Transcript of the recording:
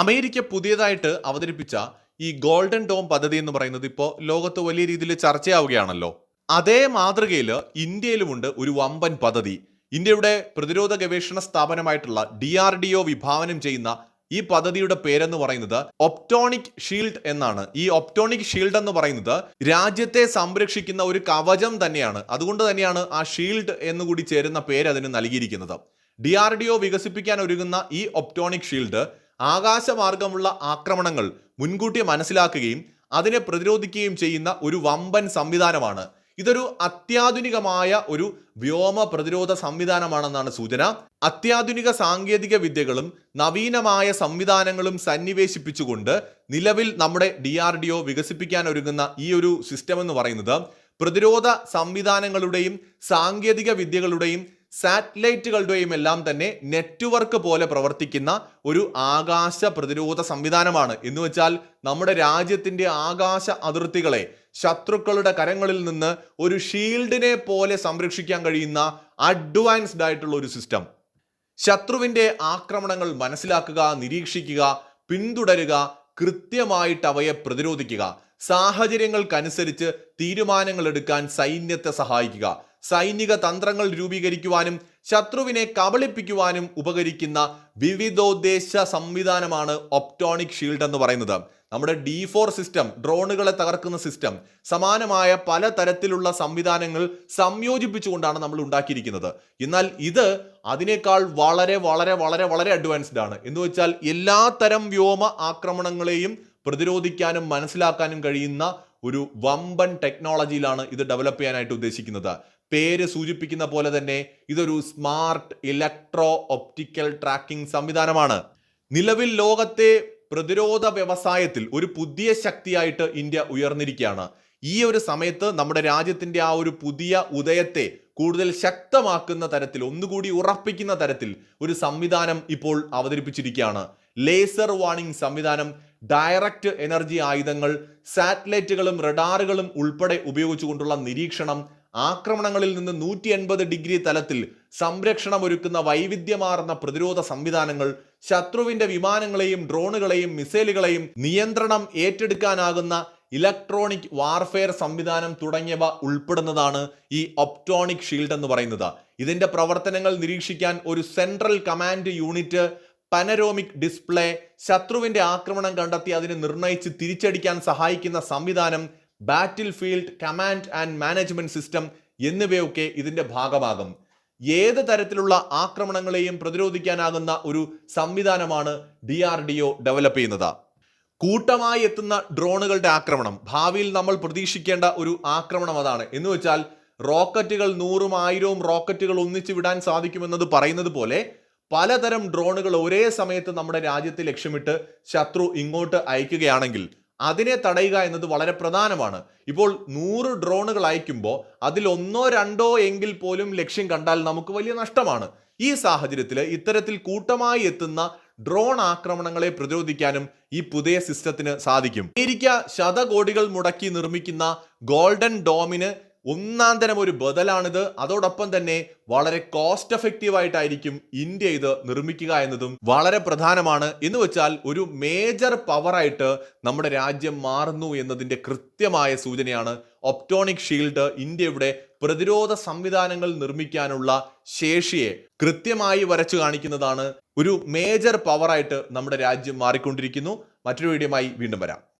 America പുതിയതായിട്ട് അവതരിപ്പിച്ച ഈ ഗോൾഡൻ ഡോം പദ്ധതി എന്ന് പറയുന്നത് ഇപ്പോൾ ലോകത്ത് വലിയ രീതിയിൽ ചർച്ചയാവുകയാണല്ലോ. അതേ മാതൃകയിൽ ഇന്ത്യയിലുമുണ്ട് ഒരു വമ്പൻ പദ്ധതി. ഇന്ത്യയുടെ പ്രതിരോധ ഗവേഷണ സ്ഥാപനമായിട്ടുള്ള ഡി ആർ ഡി ഒ വിഭാവനം ചെയ്യുന്ന ഈ പദ്ധതിയുടെ പേരെന്ന് പറയുന്നത് ഒപ്റ്റോണിക് ഷീൽഡ് എന്നാണ്. ഈ ഒപ്റ്റോണിക് ഷീൽഡ് എന്ന് പറയുന്നത് രാജ്യത്തെ സംരക്ഷിക്കുന്ന ഒരു കവചം തന്നെയാണ്. അതുകൊണ്ട് തന്നെയാണ് ആ ഷീൽഡ് എന്നുകൂടി ചേരുന്ന പേര് അതിന് നൽകിയിരിക്കുന്നത്. ഡി ആർ ഡി ഒ വികസിപ്പിക്കാൻ ഒരുങ്ങുന്ന ഈ ഒപ്റ്റോണിക് ഷീൽഡ് ആകാശമാർഗമുള്ള ആക്രമണങ്ങൾ മുൻകൂട്ടി മനസ്സിലാക്കുകയും അതിനെ പ്രതിരോധിക്കുകയും ചെയ്യുന്ന ഒരു വമ്പൻ സംവിധാനമാണ്. ഇതൊരു അത്യാധുനികമായ ഒരു വ്യോമ പ്രതിരോധ സംവിധാനമാണെന്നാണ് സൂചന. അത്യാധുനിക സാങ്കേതിക വിദ്യകളും നവീനമായ സംവിധാനങ്ങളും സന്നിവേശിപ്പിച്ചുകൊണ്ട് നിലവിൽ നമ്മുടെ ഡി ആർ ഡി ഒ വികസിപ്പിക്കാൻ ഒരുങ്ങുന്ന ഈ ഒരു സിസ്റ്റം എന്ന് പറയുന്നത് പ്രതിരോധ സംവിധാനങ്ങളുടെയും സാങ്കേതിക വിദ്യകളുടെയും സാറ്റലൈറ്റുകളുടെയും എല്ലാം തന്നെ നെറ്റ്വർക്ക് പോലെ പ്രവർത്തിക്കുന്ന ഒരു ആകാശ പ്രതിരോധ സംവിധാനമാണ്. എന്ന് വെച്ചാൽ നമ്മുടെ രാജ്യത്തിന്റെ ആകാശ അതിർത്തികളെ ശത്രുക്കളുടെ കരങ്ങളിൽ നിന്ന് ഒരു ഷീൽഡിനെ പോലെ സംരക്ഷിക്കാൻ കഴിയുന്ന അഡ്വാൻസ്ഡ് ആയിട്ടുള്ള ഒരു സിസ്റ്റം. ശത്രുവിന്റെ ആക്രമണങ്ങൾ മനസ്സിലാക്കുക നിരീക്ഷിക്കുക പിന്തുടരുക കൃത്യമായിട്ട് അവയെ പ്രതിരോധിക്കുക. സാഹചര്യങ്ങൾക്കനുസരിച്ച് തീരുമാനങ്ങൾ എടുക്കാൻ സൈന്യത്തെ സഹായിക്കുക. സൈനിക തന്ത്രങ്ങൾ രൂപീകരിക്കുവാനും ശത്രുവിനെ കബളിപ്പിക്കുവാനും ഉപകരിക്കുന്ന വിവിധോദ്ദേശ സംവിധാനമാണ് ഒപ്റ്റോണിക് ഷീൽഡ് എന്ന് പറയുന്നത്. നമ്മുടെ ഡി ഫോർ സിസ്റ്റം ഡ്രോണുകളെ തകർക്കുന്ന സിസ്റ്റം സമാനമായ പല തരത്തിലുള്ള സംവിധാനങ്ങൾ സംയോജിപ്പിച്ചുകൊണ്ടാണ് നമ്മൾ ഉണ്ടാക്കിയിരിക്കുന്നത്. എന്നാൽ ഇത് അതിനേക്കാൾ വളരെ വളരെ വളരെ വളരെ അഡ്വാൻസ്ഡ് ആണ്. എന്ന് വെച്ചാൽ എല്ലാ തരം വ്യോമ ആക്രമണങ്ങളെയും പ്രതിരോധിക്കാനും മനസ്സിലാക്കാനും കഴിയുന്ന ഒരു വമ്പൻ ടെക്നോളജിയിലാണ് ഇത് ഡെവലപ്പ് ചെയ്യാനായിട്ട് ഉദ്ദേശിക്കുന്നത്. പേര് സൂചിപ്പിക്കുന്ന പോലെ തന്നെ ഇതൊരു സ്മാർട്ട് ഇലക്ട്രോ ഒപ്റ്റിക്കൽ ട്രാക്കിംഗ് സംവിധാനമാണ്. നിലവിൽ ലോകത്തെ പ്രതിരോധ വ്യവസായത്തിൽ ഒരു പുതിയ ശക്തിയായിട്ട് ഇന്ത്യ ഉയർന്നിരിക്കുകയാണ്. ഈ ഒരു സമയത്ത് നമ്മുടെ രാജ്യത്തിന്റെ ആ ഒരു പുതിയ ഉദയത്തെ കൂടുതൽ ശക്തമാക്കുന്ന തരത്തിൽ ഒന്നുകൂടി ഉറപ്പിക്കുന്ന തരത്തിൽ ഒരു സംവിധാനം ഇപ്പോൾ അവതരിപ്പിച്ചിരിക്കുകയാണ്. ലേസർ വാണിംഗ് സംവിധാനം ഡയറക്റ്റ് എനർജി ആയുധങ്ങൾ സാറ്റലൈറ്റുകളും റഡാറുകളും ഉൾപ്പെടെ ഉപയോഗിച്ചുകൊണ്ടുള്ള നിരീക്ഷണം ആക്രമണങ്ങളിൽ നിന്ന് നൂറ്റി എൺപത് ഡിഗ്രി തലത്തിൽ സംരക്ഷണം ഒരുക്കുന്ന വൈവിധ്യമാർന്ന പ്രതിരോധ സംവിധാനങ്ങൾ ശത്രുവിന്റെ വിമാനങ്ങളെയും ഡ്രോണുകളെയും മിസൈലുകളെയും നിയന്ത്രണം ഏറ്റെടുക്കാനാകുന്ന ഇലക്ട്രോണിക് വാർഫെയർ സംവിധാനം തുടങ്ങിയവ ഉൾപ്പെടുന്നതാണ് ഈ ഒപ്റ്റോണിക് ഷീൽഡ് എന്ന് പറയുന്നത്. ഇതിന്റെ പ്രവർത്തനങ്ങൾ നിരീക്ഷിക്കാൻ ഒരു central command unit panoramic display ശത്രുവിന്റെ ആക്രമണം കണ്ടെത്തി അതിനെ നിർണയിച്ച് തിരിച്ചടിക്കാൻ സഹായിക്കുന്ന സംവിധാനം battlefield command and management system എന്നിവയൊക്കെ ഇതിന്റെ ഭാഗമാകും. ഏത് തരത്തിലുള്ള ആക്രമണങ്ങളെയും പ്രതിരോധിക്കാനാകുന്ന ഒരു സംവിധാനമാണ് D R D O develop ചെയ്യുന്നത്. കൂട്ടമായി എത്തുന്ന ഡ്രോണുകളുടെ ആക്രമണം. ഭാവിയിൽ നമ്മൾ പ്രതീക്ഷിക്കേണ്ട ഒരു ആക്രമണം അതാണ്. എന്ന് വെച്ചാൽ റോക്കറ്റുകൾ നൂറും ആയിരവും റോക്കറ്റുകൾ ഒന്നിച്ചു വിടാൻ സാധിക്കുമെന്നത് പറയുന്നത് പോലെ പലതരം ഡ്രോണുകൾ ഒരേ സമയത്ത് നമ്മുടെ രാജ്യത്തെ ലക്ഷ്യമിട്ട് ശത്രു ഇങ്ങോട്ട് അയക്കുകയാണെങ്കിൽ അതിനെ തടയുക എന്നത് വളരെ പ്രധാനമാണ്. ഇപ്പോൾ നൂറ് ഡ്രോണുകൾ അയക്കുമ്പോൾ അതിൽ ഒന്നോ രണ്ടോ എങ്കിൽ പോലും ലക്ഷ്യം കണ്ടാൽ നമുക്ക് വലിയ നഷ്ടമാണ്. ഈ സാഹചര്യത്തിൽ ഇത്തരത്തിൽ കൂട്ടമായി എത്തുന്ന ഡ്രോൺ ആക്രമണങ്ങളെ പ്രതിരോധിക്കാനും ഈ പുതിയ സിസ്റ്റത്തിന് സാധിക്കും. അമേരിക്ക ശതകോടികൾ മുടക്കി നിർമ്മിക്കുന്ന ഗോൾഡൻ ഡോമിന് ഒന്നാം തരം ഒരു ബദലാണിത്. അതോടൊപ്പം തന്നെ വളരെ കോസ്റ്റ് എഫക്റ്റീവ് ആയിട്ടായിരിക്കും ഇന്ത്യ ഇത് നിർമ്മിക്കുക എന്നതും വളരെ പ്രധാനമാണ്. എന്ന് വെച്ചാൽ ഒരു മേജർ പവറായിട്ട് നമ്മുടെ രാജ്യം മാറുന്നു എന്നതിന്റെ കൃത്യമായ സൂചനയാണ് ഒപ്റ്റോണിക് ഷീൽഡ് ഇന്ത്യയുടെ പ്രതിരോധ സംവിധാനങ്ങൾ നിർമ്മിക്കാനുള്ള ശേഷിയെ കൃത്യമായി വരച്ചു കാണിക്കുന്നതാണ് ഒരു മേജർ പവറായിട്ട് നമ്മുടെ രാജ്യം മാറിക്കൊണ്ടിരിക്കുന്നു. മറ്റൊരു വീഡിയോമായി വീണ്ടും വരാം.